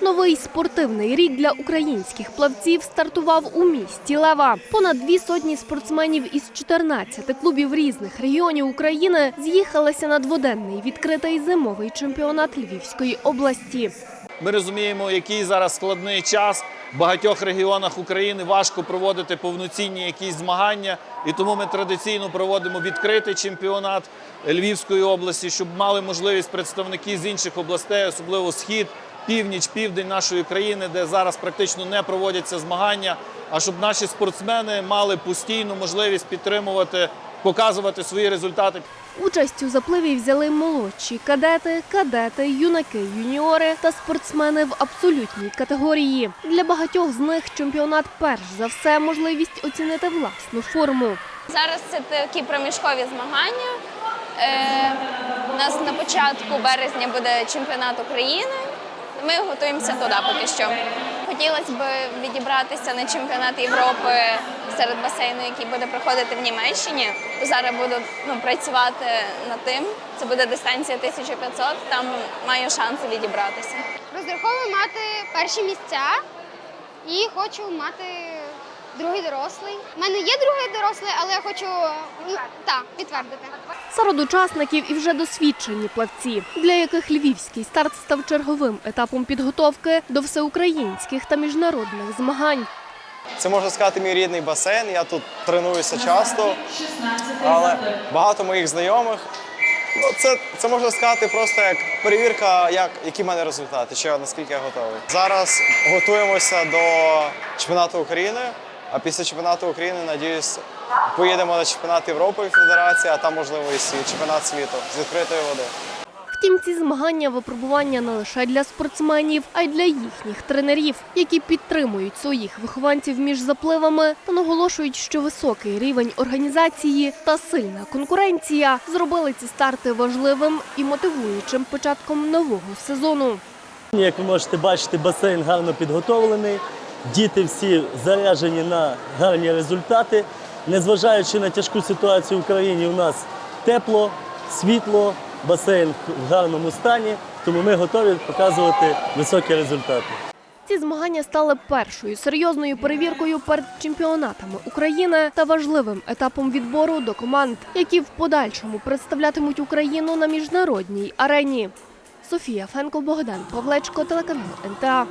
Новий спортивний рік для українських плавців стартував у місті Лева. Понад дві сотні спортсменів із 14 клубів різних регіонів України з'їхалися на дводенний відкритий зимовий чемпіонат Львівської області. Ми розуміємо, який зараз складний час. В багатьох регіонах України важко проводити повноцінні якісь змагання, і тому ми традиційно проводимо відкритий чемпіонат Львівської області, щоб мали можливість представники з інших областей, особливо схід, північ, південь нашої країни, де зараз практично не проводяться змагання. А щоб наші спортсмени мали постійну можливість підтримувати, показувати свої результати. Участь у запливі взяли молодші кадети, кадети, юнаки, юніори та спортсмени в абсолютній категорії. Для багатьох з них чемпіонат перш за все можливість оцінити власну форму. Зараз це такі проміжкові змагання. Е, у нас на початку березня буде чемпіонат України. Ми готуємося туди поки що. Хотілося б відібратися на чемпіонат Європи серед басейну, який буде проходити в Німеччині. Зараз буду ну, працювати над тим. Це буде дистанція 1500, там маю шанси відібратися. Розраховую мати перші місця і хочу мати другий дорослий. У мене є другий дорослий, але я хочу ну, та, підтвердити. Серед учасників і вже досвідчені плавці, для яких львівський старт став черговим етапом підготовки до всеукраїнських та міжнародних змагань. Це можна сказати мій рідний басейн. Я тут тренуюся часто, але багато моїх знайомих. Ну, це, це можна сказати просто як перевірка, як, які в мене результати, чи наскільки я готовий. Зараз готуємося до чемпіонату України, а після чемпіонату України, надіюсь, поїдемо на чемпіонат Європи Федерації, а там, можливо, і світ, чемпіонат світу з відкритої води. Втім, ці змагання випробування не лише для спортсменів, а й для їхніх тренерів, які підтримують своїх вихованців між запливами та наголошують, що високий рівень організації та сильна конкуренція зробили ці старти важливим і мотивуючим початком нового сезону. Як ви можете бачити, басейн гарно підготовлений. Діти всі заряджені на гарні результати. Незважаючи на тяжку ситуацію в країні, у нас тепло, світло, басейн в гарному стані, тому ми готові показувати високі результати. Ці змагання стали першою серйозною перевіркою перед чемпіонатами України та важливим етапом відбору до команд, які в подальшому представлятимуть Україну на міжнародній арені. Софія Фенко, Богдан Павлечко, телеканал НТА.